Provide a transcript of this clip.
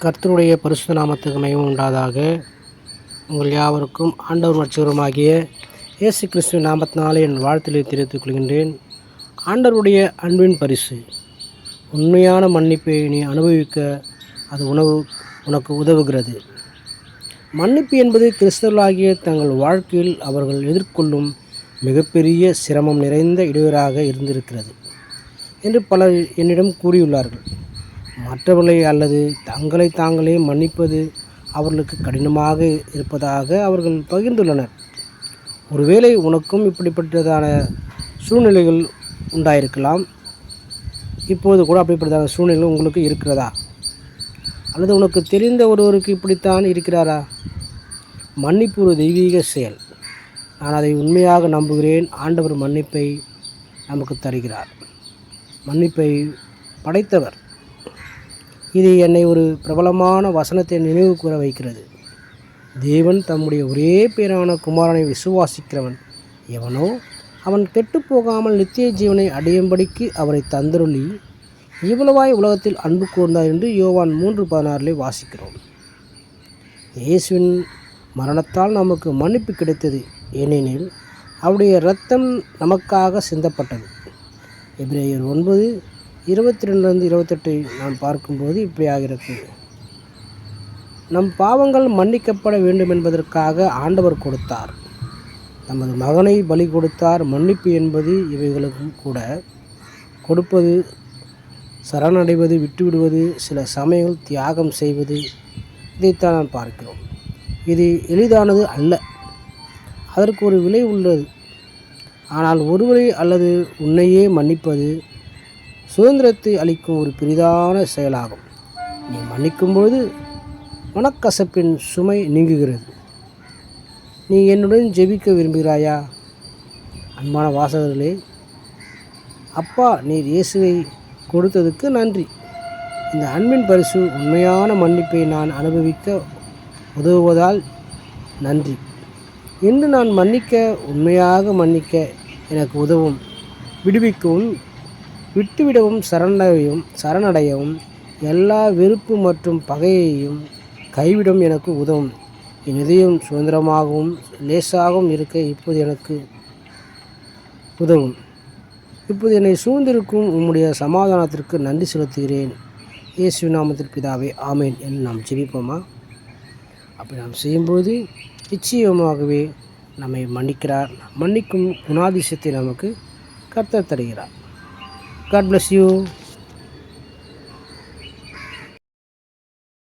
கர்த்தருடைய பரிசுத்த நாமத்துக்கு மயம் உண்டாதாக. உங்கள் யாவருக்கும் ஆண்டவர் மற்றவருமாகிய இயேசு கிறிஸ்துவ நாமத்தினாலே என் வாழ்த்திலே தெரிவித்துக் கொள்கின்றேன். ஆண்டவருடைய அன்பின் பரிசு உண்மையான மன்னிப்பை நீ அனுபவிக்க அது உணவு உனக்கு உதவுகிறது. மன்னிப்பு என்பது கிறிஸ்தவர்களாகிய தங்கள் வாழ்க்கையில் அவர்கள் எதிர்கொள்ளும் மிகப்பெரிய சிரமம் நிறைந்த இடையூறாக இருந்திருக்கிறது என்று பலர் என்னிடம் கூறியுள்ளார்கள். மற்றவர்களை அல்லது தங்களை தாங்களே மன்னிப்பது அவர்களுக்கு கடினமாக இருப்பதாக அவர்கள் பகிர்ந்துள்ளனர். ஒருவேளை உனக்கும் இப்படிப்பட்டதான சூழ்நிலைகள் உண்டாயிருக்கலாம். இப்போது கூட அப்படிப்பட்டதான சூழ்நிலை உங்களுக்கு இருக்கிறதா? அல்லது உனக்கு தெரிந்த ஒருவருக்கு இப்படித்தான் இருக்கிறாரா? மன்னிப்பு ஒரு தெய்வீக செயல். நான் அதை உண்மையாக நம்புகிறேன். ஆண்டவர் மன்னிப்பை நமக்கு தருகிறார். மன்னிப்பை படைத்தவர். இது என்னை ஒரு பிரபலமான வசனத்தை நினைவு கூற வைக்கிறது. தேவன் தம்முடைய ஒரே பேரான குமாரனை விசுவாசிக்கிறவன். எவனோ அவன் கெட்டுப் போகாமல் நித்திய ஜீவனை அடையும்படிக்கு அவரை தந்தருளி இவ்வளவாய் உலகத்தில் அன்பு கூர்ந்தார் என்று யோவான் மூன்று பதினாறிலே வாசிக்கிறோம். இயேசுவின் மரணத்தால் நமக்கு மன்னிப்பு கிடைத்தது ஏனெனில் அவருடைய இரத்தம் நமக்காக சிந்தப்பட்டது. எபிரேயர் ஒன்பது இருபத்தி ரெண்டுலேருந்து இருபத்தெட்டை நாம் பார்க்கும்போது இப்படி ஆகிறது. நம் பாவங்கள் மன்னிக்கப்பட வேண்டும் என்பதற்காக ஆண்டவர் கொடுத்தார். நமது மகனை பலி கொடுத்தார். மன்னிப்பு என்பது இவைகளுக்கும் கூட கொடுப்பது சரணடைவது விட்டுவிடுவது சில சமயங்கள் தியாகம் செய்வது இதைத்தான் நாம் பார்க்கிறோம். இது எளிதானது அல்ல. அதற்கு ஒரு விலை உள்ளது. ஆனால் ஒருவரை அல்லது உன்னையே மன்னிப்பது சுதந்திரத்தை அளிக்கும் ஒரு பெரிதான செயலாகும். நீ மன்னிக்கும்பொழுது மனக்கசப்பின் சுமை நீங்குகிறது. நீ என்னுடன் ஜெபிக்க விரும்புகிறாயா? அன்பான வாசகர்களே அப்பா நீர் இயேசுவை கொடுத்ததுக்கு நன்றி. இந்த அன்பின் பரிசு உண்மையான மன்னிப்பை நான் அனுபவிக்க உதவுவதால் நன்றி. இன்று நான் மன்னிக்க உண்மையாக மன்னிக்க எனக்கு உதவும். விடுவிக்கவும் விட்டுவிடவும் சரணடையவும் சரணடையவும் எல்லா வெறுப்பு மற்றும் பகையையும் கைவிடும் எனக்கு உதவும். என் இதயம் சுதந்திரமாகவும் லேசாகவும் இருக்க இப்போது எனக்கு உதவும். இப்போது என்னை சூழ்ந்திருக்கும் உம்முடைய சமாதானத்திற்கு நன்றி செலுத்துகிறேன். இயேசு நாமத்தில் பிதாவே ஆமேன் என்று நாம் ஜெபிப்போமா? அப்படி நாம் செய்யும்போது நிச்சயமாகவே நம்மை மன்னிக்கிறார். மன்னிக்கும் குணாதிசயத்தை நமக்கு கர்த்தர் தருகிறார். God bless you.